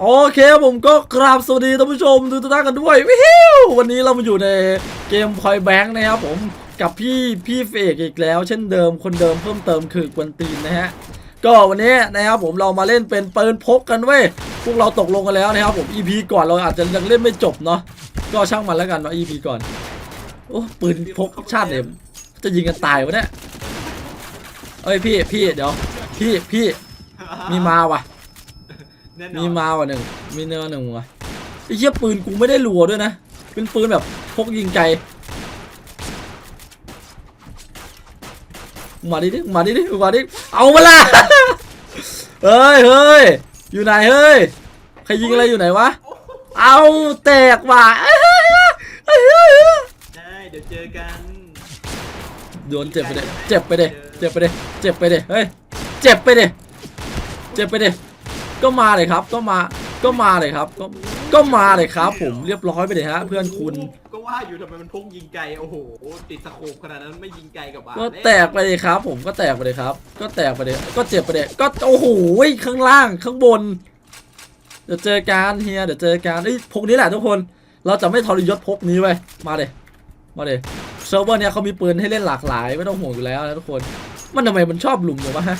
โอเคผมก็กราบสวัสดีท่านผู้ชมทุกท่านกันด้วยวิววันนี้เรามาอยู่ในเกมพอยแบงค์นะครับผมกับพี่พี่เฟกอีกแล้ว เช่นเดิมคนเดิมเพิ่มเติมคือกวนตีนนะฮะก็วันนี้นะครับผมเรามาเล่นเป็นปืนพกกันเว้ยพวกเราตกลงกันแล้วนะครับผม EP ก่อนเราอาจจะยังเล่นไม่จบเนาะก็ช่างมันแล้วกันเนาะ EP ก่อนโอ้ปืนพกชาติเนี่ยจะยิงกันตายวะเนี่ยเอ้ยพี่พี่เดี๋ยว พี่พี่มีมาว่ะ แน่นอนมีมาว่ะหนึ่งมีเนื้อหนึ่งว่ะไอ้เหี้ยปืนกูไม่ได้รัวด้วยนะ เป็นปืนแบบพกยิงไกลมาดิดิมาดิดิมาดิเอามาละเฮ้ยเฮ้ยอยู่ไหนเฮ้ยใครยิงอะไรอยู่ไหนวะ เอาแตกว่ะได้เดี๋ยวเจอกันโดนเจ็บไปเดเจ็บไปเดเจ็บไปเดเจ็บไปเดเฮ้ยเจ็บไปเดเจ็บไปเด ก็มาเลยครับ ก็มาก็มาเลยครับ ก็ก็มาเลยครับ ผมเรียบร้อยไปเลยฮะ เพื่อนคุณก็ว่าอยู่ทำไมมันพกยิงไกลโอ้โหติดสโคปขนาดนั้นไม่ยิงไกลกับบ้าก็แตกไปเลยครับ ผมก็แตกไปเลยครับ ก็แตกไปเลยก็เจ็บไปเลยก็โอ้โหข้างล่างข้างบน เดี๋ยวเจอกันเฮียเดี๋ยวเจอกันเอ้ยพกนี้แหละทุกคน เราจะไม่ทรยศพกนี้ไว้ยมาเลยมาเลยเซิร์ฟเวอร์เนี้ยเขามีปืนให้เล่นหลากหลาย ไม่ต้องห่วงอยู่แล้วนะทุกคน มันทำไมมันชอบลุมเลยวะฮะ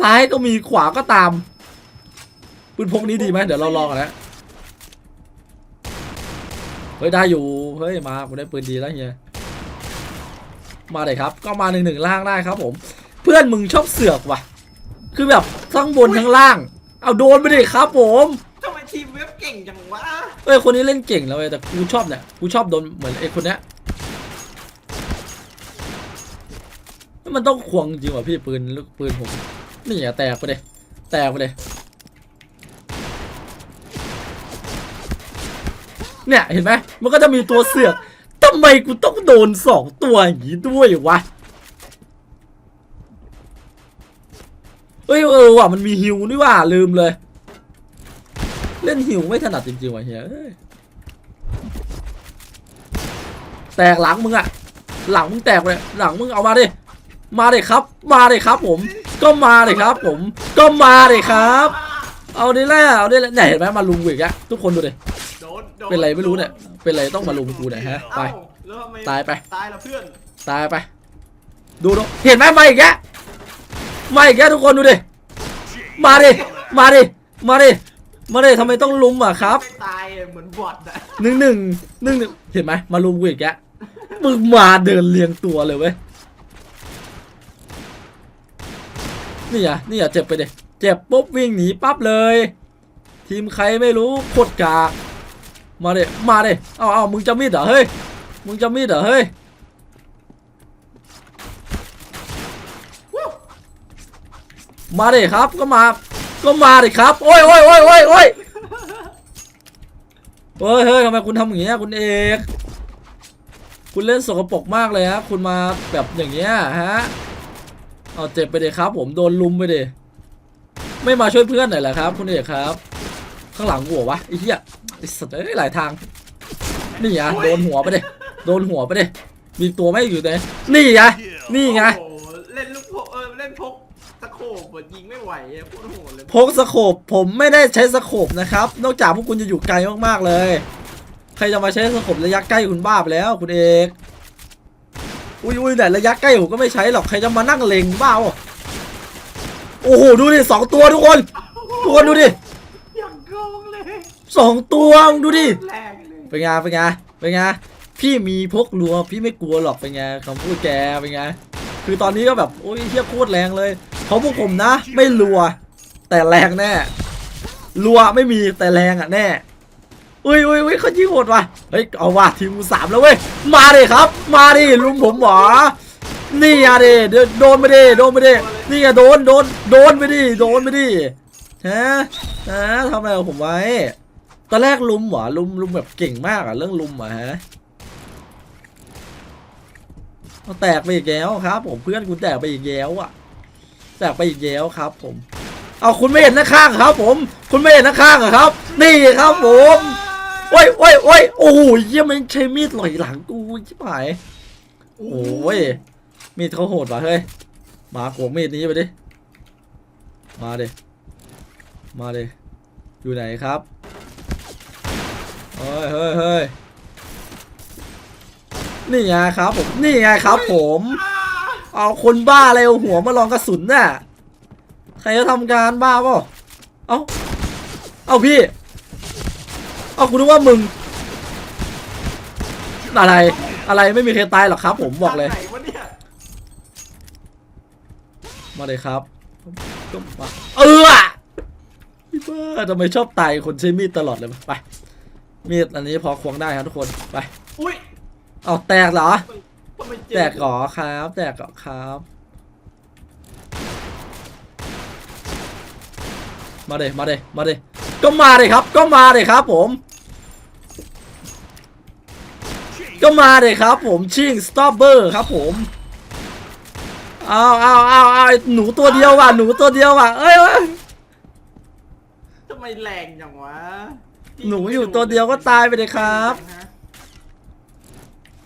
ซ้ายก็มีขวาก็ตามปืนพกนี้ดีไหมเดี๋ยวเราลองกันนะเฮ้ยได้อยู่เฮ้ยมาผมได้ปืนดีแล้วเฮียมาเลยครับ ก็มาหนึ่งหนึ่งล่างได้ครับผม เพื่อนมึงชอบเสือกว่ะ คือแบบทั้งบนทั้งล่าง เอาโดนไปดิครับผมทำไมทีมเว็บเก่งจังวะเอ้ยคนนี้เล่นเก่งแล้วเว้ยแต่กูชอบเนี่ยกูชอบโดนเหมือนไอ้คนเนี้ยมันต้องควงจริงว่ะพี่ปืนลูกปืนผม นี่อย่าแตกไปเลยแตกไปเลยเนี่ยเห็นไหมมันก็จะมีตัวเสือกทำไมกูต้องโดนสองตัวอย่างนี้ด้วยวะเอ้ยเออว่ะมันมีฮิวนี่ว่าลืมเลย เล่นหิวไม่ถนัดจริงๆว่ะเฮียแตกหลังมึงอะหลังมึงแตกเลยหลังมึงเอามาดิมาดิครับ มาดิครับผม ก็มาดิครับ ผมก็มาดิครับ เอาดิแหละเอาดิแหละเนี่ยเห็นไหมมาลุมกูอีกอะทุกคนดูดิโดนโดนเป็นไรไม่รู้เนี่ยเป็นไรต้องมาลุมกูเนี่ยฮะไป เอ้าแล้วทำไมตายไป ตายละเพื่อนตายไป ดูดูเห็นไหมมาอีกแกะมาอีกแกะทุกคนดูดิมาดิมาดิมาดิมาดิทำไมต้องลุมอะครับ ไม่ตายเหมือนบอทอะหนึ่งหนึ่งหนึ่งหนึ่งเห็นไหมมาลุมกูอีกแกมึงมาเดินเรียงตัวเลยเว้ย นี่อะนี่อะเจ็บไปเดเจ็บปุ๊บวิ่งหนีปั๊บเลย ทีมใครไม่รู้โคตรกากมาเดมาเดเอาเอามึงจะมีดเหรอเฮ้ยมึงจะมีดเหรอเฮ้ยมาเดครับก็มาก็มาเดครับโอ้ยโอ้ยโอ้ยโอ้ยโอ้ยเฮ้ยเฮ้ยทำไมคุณทำอย่างเงี้ยคุณเอกคุณเล่นสกปรกมากเลยฮะคุณมาแบบอย่างเงี้ยฮะ เอาเจ็บไปเลยครับ ผมโดนลุมไปเลยไม่มาช่วยเพื่อนหน่อยเหรอครับ คุณเอกครับ ข้างหลังหัววะไอ้เหี้ยไอ้สัตว์เอ้ยหลายทาง นี่ไงโดนหัวไปเลยโดนหัวไปเลยมีตัวไม่อยู่ไหนนี่ไงนี่ไงโอ้โหเล่นลูกพกเออเล่นพกสโคปเหมือนยิงไม่ไหวอะโคตรโหดเลยพกสโคปผมไม่ได้ใช้สโคปนะครับ นอกจากพวกคุณจะอยู่ไกลมากๆเลย ใครจะมาใช้สโคประยะใกล้คุณบ้าไปแล้ว คุณเอก อุ้ยอุ้ยแต่ระยะใกล้ผมก็ไม่ใช้หรอกใครจะมานั่งเล็งบ้าอะโอ้โหดูดิสองตัวทุกคนทุกคนดูดิอย่างโกงเลยสองตัวมึงดูดิแรงเลยเป็นไงเป็นไงเป็นไงพี่มีพกรัวพี่ไม่กลัวหรอกเป็นไงคำพูดแกเป็นไงคือตอนนี้ก็แบบโอ้ยเทียโคตรแรงเลยเพราะพวกผมนะ ไม่รัว แต่แรงแน่รัวไม่มีแต่แรงอะแน่ อุ้ยอุ้ยอุ้ยเขายิงโหดว่ะเฮ้ยเอาว่ะทีมสามแล้วเว้ยมาดิครับ มาดิลุมผมหรอนี่อะดิโดนไปดิโดนไปดินี่อะโดนโดนโดนไปดิโดนไปดิฮะฮะทำอะไรผมไว้ตอนแรกลุมหรอลุมลุมแบบเก่งมากอะเรื่องลุมอะฮะเอาแตกไปอีกแล้วครับ ผมเพื่อนคุณแตกไปอีกแล้วอะแตกไปอีกแล้วครับ ผม เอาคุณไม่เห็นหน้าข้างครับ ผม คุณไม่เห็นหน้าข้างครับ นี่ครับผม โอ้ยโอ้ยโอ้ยโอ้โหเยี่ยมันใช้มีดหล่อยหลังกูชิบหายโอ้ยมีดเขาโหดว่ะเฮ้ยมาขวงมีดนี้ไปดิมาเดิมาเดิอยู่ไหนครับเฮ้ยเฮ้ยเฮ้ยนี่ไงครับผมนี่ไงครับผม เอาคนบ้าอะไรเอาหัวมาลองกระสุนน่ะใครจะทำการบ้าเปล่าเอาเอาพี่ เอากูนึกว่ามึง อะไร อะไรไม่มีใครตายหรอกครับ ผมบอกเลย ไหนวะเนี่ยมาเลยครับก็มาเออพี่บ้าทำไมชอบตายคนใช้มีดตลอดเลยวะไป มีดอันนี้พอควงได้ครับทุกคนไป อุ้ยเอาแตกเหรอ ทำไมเจแตกเหรอครับ แตกเหรอครับ มาเดมาเดมาเด ก็มาเลยครับ ก็มาเลยครับผม ก็มาเลยครับผมชิงสตอปเบอร์ครับผมเอาเอาเอาเอาไอ้หนูตัวเดียวว่ะหนูตัวเดียวว่ะเอ้ยเอ้ยทำไมแรงจังวะหนูอยู่ตัวเดียวก็ตายไปเลยครับฮะ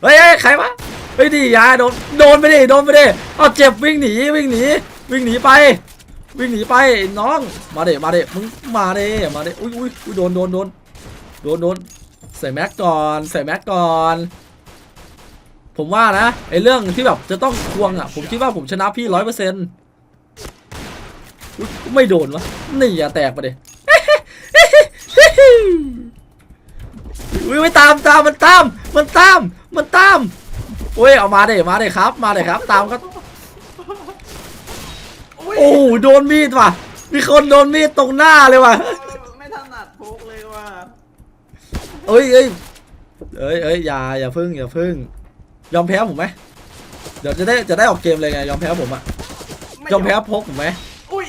เฮ้ยเฮ้ยใครวะเฮ้ยดิยายโดนโดนไปดิโดนไปดิเอาเจ็บวิ่งหนีวิ่งหนีวิ่งหนีไป วิ่งหนีไปน้อง มาเดมาเดมึงมาเดมาเดอุ้ยอุ้ยอุ้ยโดนโดนโดนโดนโดนใส่แม็กก่อนใส่แม็กก่อน ผมว่านะไอเรื่องที่แบบจะต้องควงอะ ผมคิดว่าผมชนะพี่ร้อยเปอร์เซ็นต์ไม่โดนวะนี่อย่าแตกไปดิอุ้ยไม่ตามตามมันตาม มันตาม มันตามโอ้ยเอามาเดมาเดครับ มาเดครับ ตามก็ โอ้โหโดนมีดว่ะ มีคนโดนมีดตรงหน้าเลยว่ะไม่ถนัดพกเลยว่ะเอ้ยเอ้ยเอ้ยเอ้ยอย่าอย่าพึ่งอย่าพึ่ง ยอมแพ้ผมไหมเดี๋ยวจะได้จะได้ออกเกมเลยไงยอมแพ้ผมอะยอมแพ้พกผมไหมอุ้ย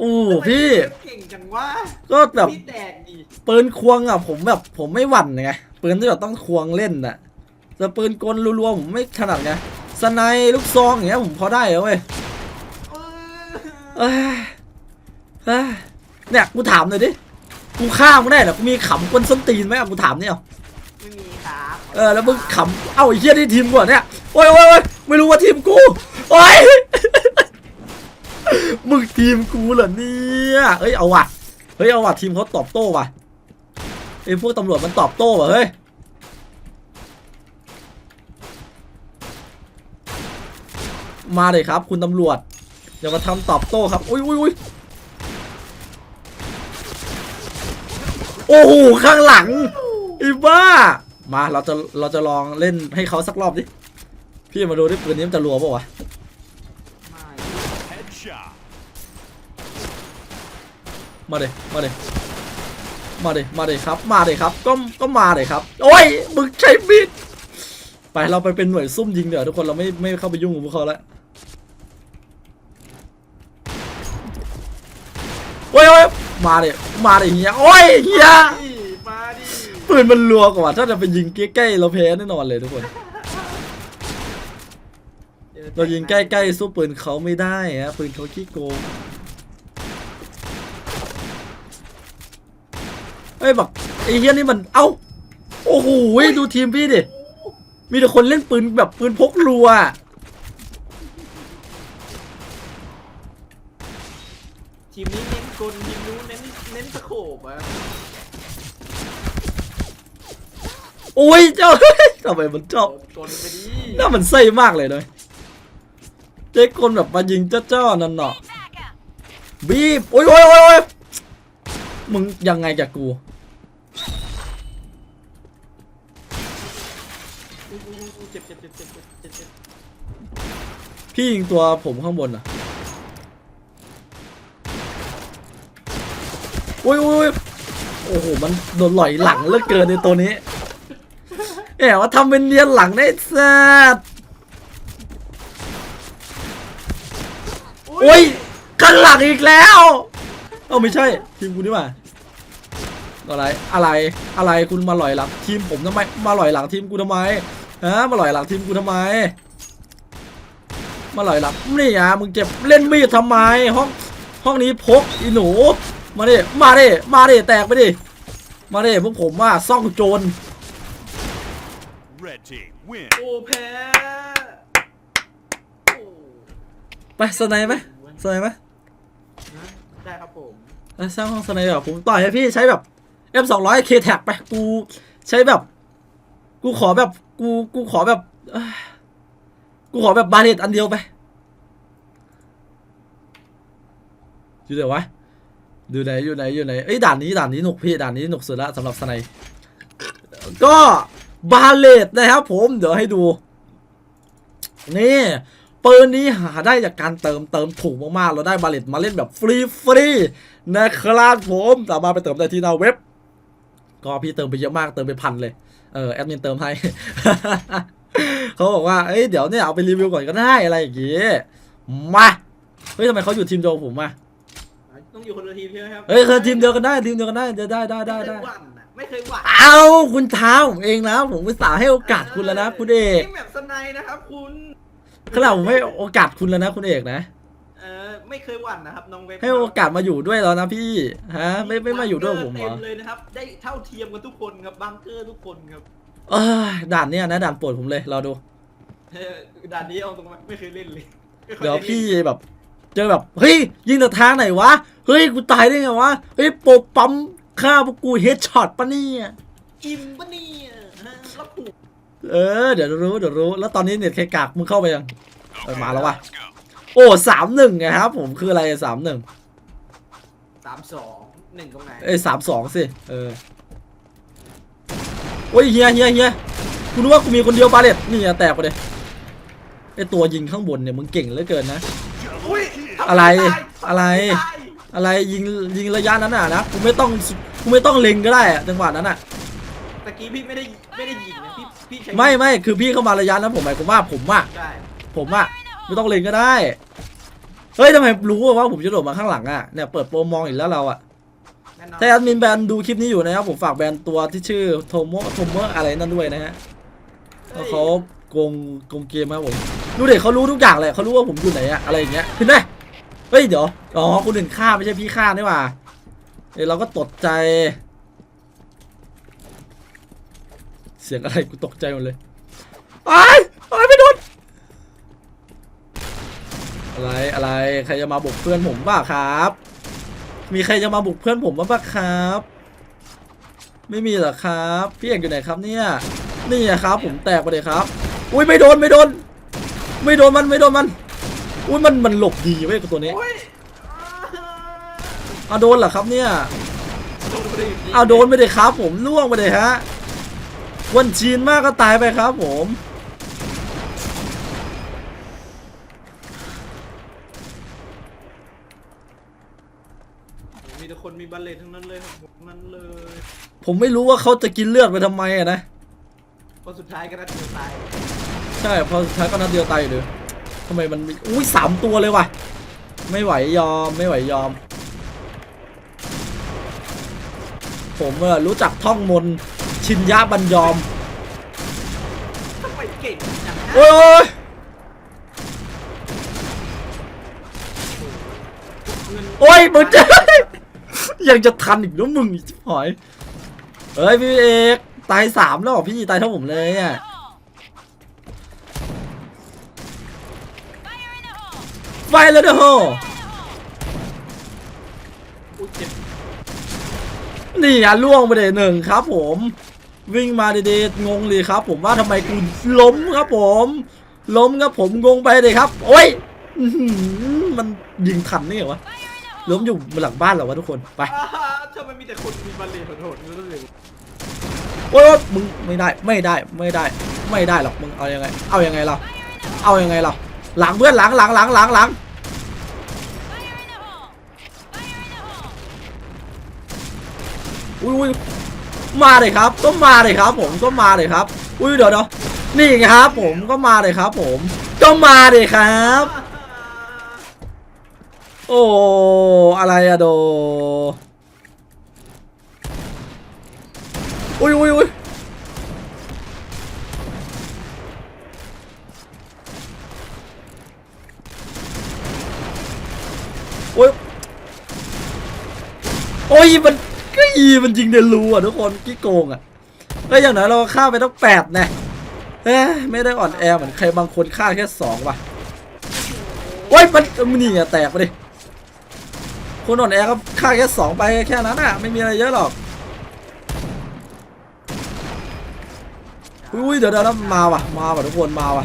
อู้ทำไมพี่เก่งจังวะก็แบบพี่แดกดิปืนควงอะผมแบบผมไม่หวั่นไงปืนที่แบบต้องควงเล่นน่ะแต่ปืนกลรัวๆผมไม่ถนัดไงสไนด์ลูกซองอย่างเงี้ยผมพอได้เหรอเว้ย เออเอ้ยเอ้ยเนี่ยกูถามหน่อยดิ กูฆ่ามึงได้เหรอ กูมีขำกวนส้นตีนไหมอะกูถามเนี่ยเอาไม่มีครับเออแล้วมึงขำเอ้าไอ้เหี้ยที่ทีมกูเหรอเนี่ยโอ้ยโอ้ยโอ้ยไม่รู้ว่าทีมกูโอ้ยมึงทีมกูเหรอเนี่ยเอ้ยเอาว่ะเฮ้ยเอาว่ะทีมเขาตอบโต้ว่ะไอ้พวกตำรวจมันตอบโต้ว่ะเฮ้ยมาเลยครับ คุณตำรวจ อย่ามาทำตอบโต้ครับ อุ้ยอุ้ยอุ้ยโอ้โห ข้างหลังอีบ้า มาเราจะเราจะลองเล่นให้เขาสักรอบดิ พี่มาดูดิปืนนี้มันจะรัวป่าวะไม่ Headshot. มาเลยมาเลยมาเลยมาเลยครับ มาเลยครับ ก็ก็มาเลยครับ โอ้ยมึงใช้มีดไปเราไปเป็นหน่วยซุ่มยิงเดี๋ยวทุกคนเราไม่ไม่เข้าไปยุ่งกับพวกเขาแล้ว โอ้ยโอ้ยมาเลยมาเลยเฮียโอ้ยเฮียดิมาดิปืนมันรัวกว่าถ้าจะไปยิงใกล้ๆเราแพ้แน่นอนเลยทุกคน เรายิงใกล้ๆสู้ปืนเขาไม่ได้ฮะปืนเขาขี้โกงเฮ้ยบอกไอ้เฮียนี่มันเอ้าโอ้โหดูทีมพี่ดิมีแต่คนเล่นปืนแบบปืนพกรัวอะทีมนี้เน้นก ลทีมนู้นเน้นเน้นสโคบอะโอ้ยเจ้า ทำไมมันชอบกลไปดิน่ามันไส้มากเลยเลยเจ๊คนแบบมายิงเจ้าๆนั่นเนาะบีบโอ้ยโอ้ยโอ้ยโอ้ยมึงยังไงกับกูอุ๊ยอุ๊ยอุ๊ยเจ็บเจ็บเจ็บเจ็บเจ็บเจ็บเจ็บพี่ยิงตัวผมข้างบนอะ อ้ยโอ้ยโอ้โห มันโดนหล่อยหลังเหลือเกินในตัวนี้แหมว่าทำเป็นเนียนหลังได้แซ่บโอ้ยกันหลังอีกแล้ว เอ้าไม่ใช่ ทีมกูนี่หว่าอะไรอะไรอะไรคุณมาหล่อยหลัง ทีมผมทำไมมาหล่อยหลังทีมกูทำไมฮะมาหล่อยหลังทีมกูทำไม มาหล่อยหลังนี่อะมึงเจ็บเล่นมีดทำไมห้องห้องนี้พกอีหนู มาดิมาดิมาดิแตกไปดิมาดิพวกผมว่าซ่องโจร Red team win. โอ้แพ้โอ้ไปสไนด์ไหมสไนด์ไหมนะได้ครับผมแล้วสร้างห้องสไนเปอร์ผมต่อยให้พี่ใช้แบบ M 2 0 0 K t a g ไปกูใช้แบบ กูขอแบบกูกูขอแบบเอ้ยกูขอแบบบาเลตอันเดียวไปอยู่ไหนวะ อยู่ไหนอยู่ไหนอยู่ไหนเอ้ยด่านนี้ด่านนี้หนุกพี่ด่านนี้หนุกสุดละสำหรับสไนก็บาเลตนะครับผมเดี๋ยวให้ดู นี่ปืนนี้หาได้จากการเติมเติมถูกมากๆ เราได้บาเลตมาเล่นแบบฟรีฟรีๆนะครับผมสามารถไปเติมได้ที่หน้าเว็บ ก็พี่เติมไปเยอะมากเติมไปพันเลยเออแอดมินเติมให้เขาบอกว่าเอ้ยเดี๋ยวเนี่ยเอาไปรีวิวก่อนก็ได้อะไรอย่างงี้มาเฮ้ยทำไมเขาอยู่ทีมเดียวผมอะ องอยู่คนละทีมใช่ไหมครับเฮ้ยเคยทีมเดียวกันได้ทีมเดียวกันได้ได้ได้ได้ได้ไม่เคยหวั่นอะไม่เคยหวั่นเอาคุณท้าผมเองนะผมอุตส่าห์ให้โอกาสคุณแล้วนะคุณเอกนี่แบบสไนด์นะครับ คุณขนาดผมให้โอกาสคุณแล้วนะคุณเอกนะ เออไม่เคยหวั่นนะครับน้องเว็บให้โอกาสมาอยู่ด้วยแล้วนะพี่ฮะ ไม่ไม่มาอยู่ด้วยกับผมเหรเต็อมเลยนะครับ ได้เท่าเทียมกันทุกคนครับบังเกอร์ทุกคนครับเออด่านเนี้ยนะด่านโปรดผมเลยรอดู เออด่านนี้เอาตรงๆไม่เคยเล่นเลยไม่คเดี๋ยวล่นพี่แบบ เจอแบบเฮ้ยยิงจากทางไหนวะเฮ้ยกูตายได้ไงวะเฮ้ยโปรปั๊มฆ่าพวกกูเฮดช็อตปะเนี่ยอิ่มปะเนี่ยฮะแล้วผูกเออเดี๋ยวรู้เดี๋ยวรู้แล้วตอนนี้เน็ตใครกากมึงเข้าไปยังเออ Okay, มาแล้ววะ let's go. โอ้สามหนึ่งไงครับ ผมคืออะไรสามหนึ่งสามสองหนึ่งตรงไหนเอ้ยสามสองสิเออโอ้ยเฮียเฮียเฮียกูนึกว่ากูมีคนเดียวบาเลตนี่อะแตกไปเลยไอตัวยิงข้างบนเนี่ยมึงเก่งเหลือเกินนะ อุ้ยทำอะไรม่ด้อะไรทำม่ด้อะไรยิงยิงระยะนั้นน่ะนะกูไม่ต้องกูไม่ต้องเล็งก็ได้อะจังหวะนั้นอะ ตะกี้พี่ไม่ได้ไม่ได้ยิงนะพี่พี่ใช้ไม่ไม่คือพี่เข้ามาระยะนั้นผมหมายความว่าผมอะใช่ผมอะไม่ต้องเล็งก็ได้ เฮ้ยทำไมรู้ว่าผมจะโดดมาข้างหลังอะเนี่ยเปิดโปรมองอีกแล้วเราอะแน่นอนถ้าแอดมินแบรนด์ดูคลิปนี้อยู่นะครับผมฝากแบรนด์ตัวที่ชื่อโทโมโทโมอะไรนั่นด้วยนะฮะแล้วเขาโกงโกงเกมครับผมดูเด็กเขารู้ทุกอย่างเลยเขารู้ว่าผมอยู่ไหนอะอะไรอย่างเงี้ยเห็นไหมเฮ้ยเดี๋ยวอ๋อคนอื่นฆ่าไม่ใช่พี่ฆ่านี่หว่าเอ้ยเราก็ตกใจ เสียงอะไรกูตกใจหมดเลยไอ้ายอ้ายไม่โดนอะไรอะไรใครจะมาบุกเพื่อนผมบ้าครับ มีใครจะมาบุกเพื่อนผมบ้างครับ ไม่มีหรอครับพี่เอกอยู่ไหนครับเนี่ยนี่ครับผมแตกไปเลยครับ อุ้ยไม่โดนไม่โดน ไม่โดนมันไม่โดนมัน อุ้ยมันมันหลบดีเว้ยกับตัวนี้โอ้ยเอาโดนเหรอครับเนี่ยโดนไปดิเอาโดนไปเลยครับ ผมล่วงไปเลยฮะวันจีนมากก็ตายไปครับผมมีแต่คนมีบัลเลตทั้งนั้นเลยครับทั้งนั้นเลย ผมไม่รู้ว่าเขาจะกินเลือดไปทำไมอะนะคนสุดท้ายก็น่าจะตาย ใช่พอสุดท้ายก็นัดเดียวตายอยู่เลย ทำไมมันมีอุ้ยสามตัวเลยว่ะ ไม่ไหวยอมไม่ไหวยอม ผมเออรู้จักท่องมนต์ชินยะบัญยอมทำไมเก่งจังนะโอ้ยเงินโอ้ยมึงจะยังจะทันอีกแล้วมึงชิบหอยเฮ้ยพี่เอกตายสามแล้วเหรอพี่ตายเท่าผมเลยอะ ไฟแล้วเด้อโหอุ้ยเจ็บนี่อะล่วงไปเลยหนึ่งครับผม วิ่งมาดีๆงงเลยครับ ผมว่าทำไมกูล้มครับผม ล้มครับผมงงไปเลยครับ โอ้ยอื้อหือมันยิงทันนี่เหรอวะล้มอยู่หลังบ้านเหรอวะทุกคนไปอ่าทำไมมีแต่คนมีบัลเลตโหดๆนั่นเลยโอ้ยมึงไม่ได้ไม่ได้ไม่ได้ ไม่ได้หรอกมึงเอายังไง เอายังไงเราเอายังไงเราหลังเพื่อนหลังหลังหลังหลังหลัง อุ้ยมาเลยครับก็มาเลยครับ ผมก็มาเลยครับ อุ้ยเดี๋ยวเดี๋ยวนี่ไงครับ ผมก็มาเลยครับ ผมก็มาเลยครับ โอ้อะไรอะโดอุ้ยอุ้ยอุ้ยโอ้ยโอ้ยมัน ก็อีมันยิงเดลูอะทุกคนกี่โกงอะก็อย่างน้อยเราฆ่าไปต้องแปดนะเอ้ไม่ได้อ่อนแอเหมือนใครบางคนฆ่าแค่สองว่ะโอ้ยมันมันนี่ไงแตกไปดิคนอ่อนแอก็ฆ่าแค่สองไปแค่นั้นอะไม่มีอะไรเยอะหรอกอุ้ยเดี๋ยวเดี๋ยวมาว่ะมาว่ะทุกคนมาว่ะ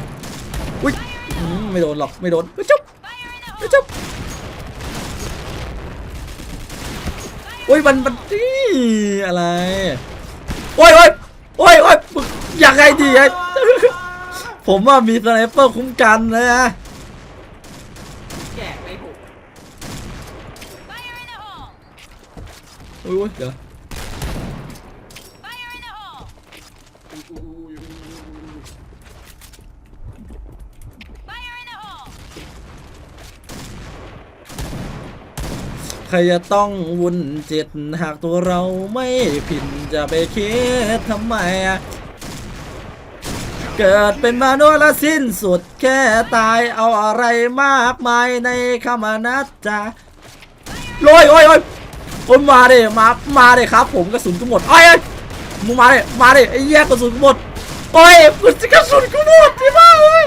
อุ้ยไม่โดนหรอกไม่โดนไม่จุ๊บไม่จุ๊บ อุ้ยมันมันนี่อะไร โอ้ยโอ้ยโอ้ยโอ้ยมึงอยากไงดีไอ้ผมว่ามีสไนเปอร์คุ้มกันนะแจกไปหก Fire in the hole! อุ้ยอุ้ยเดี๋ยว Fire in the hole! อุ้ยอุ้ยอุ้ยอุ้ยอุ้ย Fire in the hole! ใครจะต้องวุ่นจิตหากตัวเราไม่ผิดจะไปคิดทำไมอะเกิดเป็นมนุษย์และสิ้นสุดแค่ตายเอาอะไรมากมายในคำนัดจาโอยโอ้ยโอ้ยโอยมาเดิมา มาเดิครับ ผมกระสุนกูหมดไอ้ยเอ้มึงมาเดิมาเดิไอ้แย่กระสุนกูหมดโอ้ยกระสุนกูหมดที่บ้าเว้ย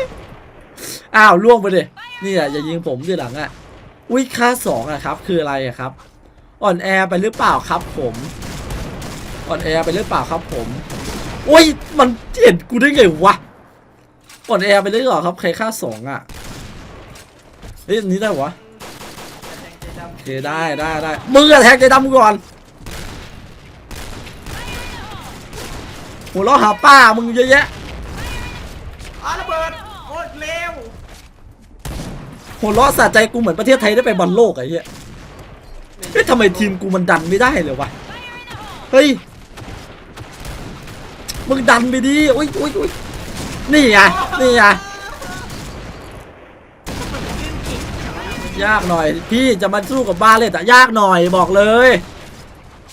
อ้าวล่วงไปเดินี่อะอย่ายิงผมที่หลังอะ อุ้ยค่าสองอะครับ คืออะไรอะครับ อ่อนแอไปหรือเปล่าครับผม อ่อนแอไปหรือเปล่าครับผมอุ้ยมันเห็นกูได้ไงวะอ่อนแอไปหรือเปล่าครับใครค่าสองอะเฮ้ยอันนี้ได้วะโอเคได้ได้ได้มึงอะแทงใจดำกูก่อนหัวเราะหาป้ามึงเยอะแยะอ้าระเบิดโอ้ย หัวเราะสะใจกูเหมือนประเทศไทยได้ไปบอลโลกไอ้เหี้ยเฮ้ยทำไมทีมกูมันดันไม่ได้เลยวะ เฮ้ย มึงดันไปดิอุ้ยอุ้ยอุ้ยนี่ไง นี่ไง ยากหน่อย พี่จะมาสู้กับบาเลตอะยากหน่อยบอกเลย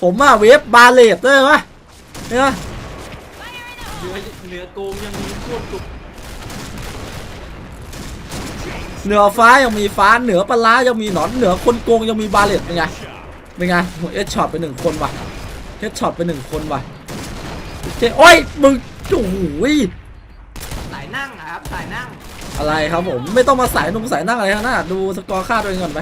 ผมอะเวฟบาเลตเด้อวะเนี่ยเหนือเหนือโกงยังมีพวกจุก เหนือฟ้ายังมีฟ้าเหนือปลาร้ายังมีหนอนเหนือคนโกงยังมีบาเลตเป็นไง Shot. เป็นไงเอสช็อตไปหนึ่งคนว่ะเอสช็อตไปหนึ่งคนว่ะโอเคโอ้ยมึงโอ้โหยสายนั่งอะครับสายนั่ง อะไรครับผมไม่ต้องมาสายนุ่งสายนั่งอะไรทั้งนั้นอะดูสกอร์ค่าตัวเองก่อนไป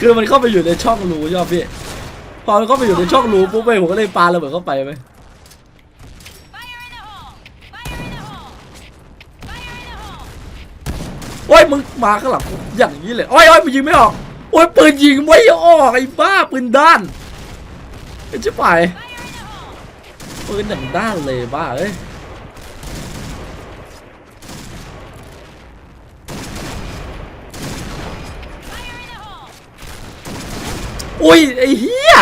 คือมันเข้าไปอยู่ในช่องรูใช่ไหมพี่พอมันเข้าไปอยู่ในช่องรูปุ๊บไปผมก็เลยปาระเบิดเข้าไปไป ยมึงมาข้างหลังอย่างนี้เลยโอ้ยโอ้ยมึงยิงไม่ออกโอ้ยปืนยิงไม่ออกไอ้บ้าปืนด้านไอ้ชิบหายปืนอย่งด้านเลยบ้าเอ้ยอุ้ยไอ้เหี้ย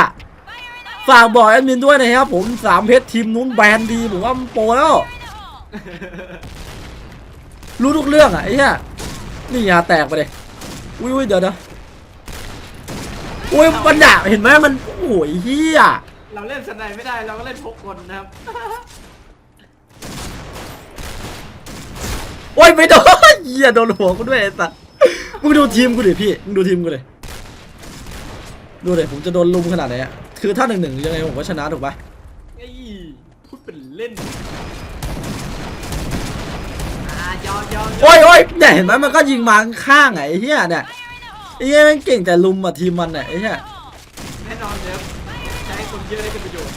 ฝากบอกแอดมินด้วยนะครับผมสามเพชรทีมนู้นแบนดีผมว่ามันโปรแล้ว รู้ทุกเรื่องอะไอ้เหี้ย นี่ยาแตกไปเลยอุ้ยอุ้ยเดี๋ยวเดี๋ยวอุ้ยมันด่าเห็นไหมมันโอ้ยเหี้ยเราเล่นสไนไม่ได้เราก็เล่นพกคนนะครับโอ้ยไม่โดนเหี้ยโดนหัวกูด้วยไอ้สัสมึงดูทีมกูดิพี่มึงดูทีมกูดิดูดิผมจะโดนลุมขนาดไหนอะคือถ้าหนึ่งหนึ่งยังไงผมก็ชนะถูกปะไอ้พูดเป็นเล่นอ่ายอมยอมยอม โอ้ยโอ้ยเนี่ยเห็นไหมมันก็ยิงมาข้างๆไงไอ้เหี้ยเนี่ยไอ้เหี้ยมันเก่งแต่ลุมอะทีมมันเนี่ยไอ้เหี้ยแน่นอนเดี๋ยวใช้คนเยอะได้เป็นประโยชน์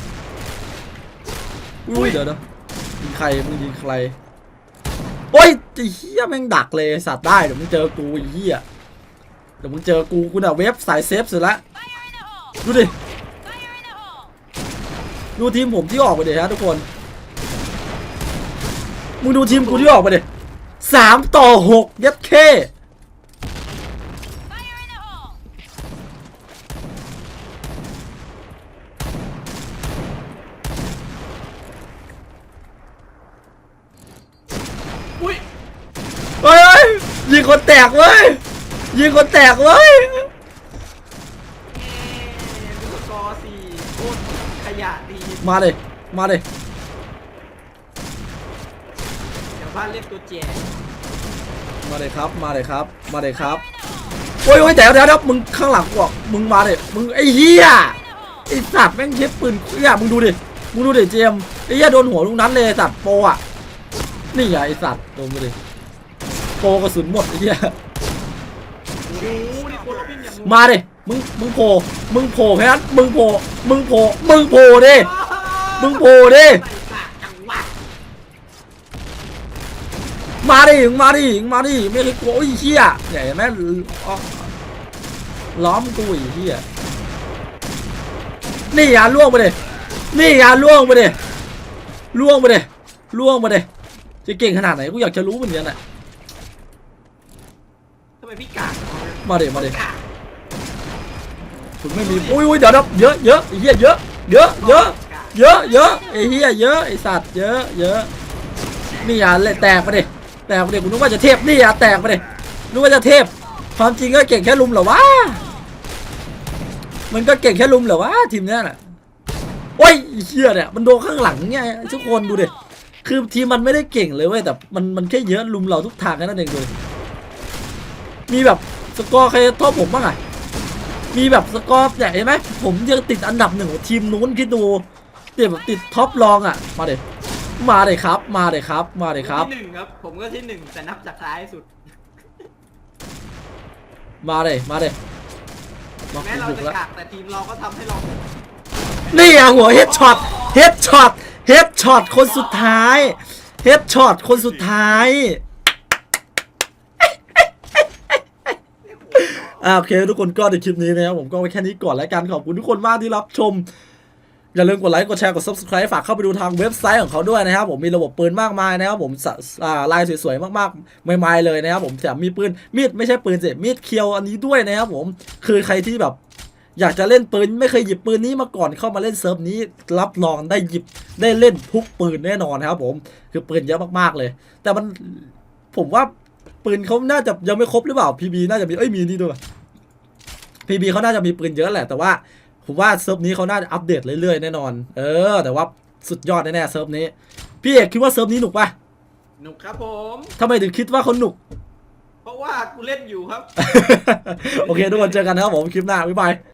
อุ้ยเดี๋ยวเดี๋ยวยิงใครมึงยิงใครโอ้ยไอ้เหี้ยแม่งดักเลยสัตว์ได้เดี๋ยวมึงเจอกูไอ้เหี้ยเดี๋ยวมึงเจอกูกูน่ะเว็บสายเซฟสุดละ Fire in the hole! ดูดิ Fire in the hole! ดูทีมผมที่ออกไปดิฮะทุกคนมึงดูทีมกูที่ออกไปดิ สามต่อหกยัดเค Fire in the hole! อุ้ยเฮ้ยเฮ้ยยิงคนแตกเว้ยยิงคนแตกเว้ยเอ๊ะดูสกอร์สี่โคตรขยะดีมาเลยมาเลย เดี๋ยว บ้านเรียกตัวแจมาเลยครับ มาเลยครับ มาเลยครับ โอ้ยโอ้ยเดี๋ยวเดี๋ยวเดี๋ยวมึงข้างหลังกูอะมึงมาเลยมึงไอ้เหี้ยไอ้สัตว์แม่งเช็ดปืนเหี้ยมึงดูดิ มึงดูดิเจมไอ้เหี้ยโดนหัวลุงนั้นเลยสัตว์โปรอะนี่ไงไอสัตว์โดนไปดิโปกระสุนหมดไอ้เหี้ยโอ้โหนี่คนปิ้นอย่างมาดิ มึง มึงโผล่มึงโผล่แค่นั้น มึงโผล่มึงโผล่มึงโผล่ดิ มึงโผล่ดิ ใส่กากจังวะ มาดิมาดิมาดิไม่เคยกลัวโอ้เหี้ยเนี่ยเห็นไหมอ๋อล้อมกูอีกเหี้ยนี่อะล่วงไปดินี่อะล่วงไปดิล่วงไปดิล่วงไปดิจะเก่งขนาดไหนกูอยากจะรู้เหมือนกันอะทำไมพี่กากมาดิมาดิกากคุณไม่มีอุ้ยอุ้ยเดี๋ยวนะเยอะเยอะไอ้เหี้ยเยอะเยอะเยอะเยอะเยอะไอ้เหี้ยเยอะไอ้สัตว์เยอะเยอะนี่อะเลยแตกไปดิ ตกไปดิกูนึกว่าจะเทพนี่อะแตกไปดินึกว่าจะเทพ ความจริงก็เก่งแค่ลุมเหรอวะมันก็เก่งแค่ลุมเหรอวะทีมเนี้ยน่ะโอ้ยเหี้ยเนี่ยมันโดนข้างหลังเนี่ยทุกคนดูดิคือทีมมันไม่ได้เก่งเลยเว้ยแต่มันมันแค่เยอะลุมเราทุกทางแค่นั้นเองเลยมีแบบสกอร์ใครทอปผมบ้างอะมีแบบสกอร์เนี่ยเห็นไหมผมยังติดอันดับหนึ่งของทีมนู้นคิดดูติดแบบติดท็อปรองอะมาเด็ มาเลยครับ มาเลยครับ มาเลยครับ ที่หนึ่งครับ ผมก็ที่หนึ่งแต่นับจากท้ายสุด มาเลยมาเลยมาแม้เราบุกจะแล้วกากแต่ทีมเราก็ทำให้เรา นี่อะหัวเฮดช็อต เฮดช็อต เฮดช็อตคนสุดท้าย เฮดช็อตคนสุดท้ายอ่าโอเค ทุกคนก็ในคลิปนี้นะครับผมก็ไว้แค่นี้ก่อนแล้วกันขอบคุณทุกคนมากที่รับชม อย่าลืมกดไลค์กดแชร์กด subscribe ฝากเข้าไปดูทางเว็บไซต์ของเขาด้วยนะครับ ผมมีระบบปืนมากมายนะครับ ผมลายสวยๆมากๆใหม่ๆเลยนะครับ ผมแถมมีปืนมีดไม่ใช่ปืนเสิมีดเคียวอันนี้ด้วยนะครับ ผมคือใครที่แบบอยากจะเล่นปืนไม่เคยหยิบปืนนี้มาก่อนเข้ามาเล่นเซิร์ฟนี้ รับรองได้หยิบได้เล่นทุกปืนแน่นอนนะครับ ผมคือปืนเยอะมากๆเลย แต่มันผมว่าปืนเขาน่าจะยังไม่ครบหรือเปล่าพีบีน่าจะมีเอ้ยมีนี่ด้วยพีบีเขาน่าจะมีปืนเยอะแหละแต่ว่า ผมว่าเซิร์ฟนี้เขาน่าจะอัปเดตเรื่อยๆแน่นอน เออ แต่ว่าสุดยอดแน่ๆเซิร์ฟนี้ พี่เอกคิดว่าเซิร์ฟนี้หนุกปะหนุกครับผมทำไมถึงคิดว่าเขาหนุก เพราะว่ากูเล่นอยู่ครับ โอเคทุกคนเจอกันนะครับผมคลิปหน้าบ๊ายบาย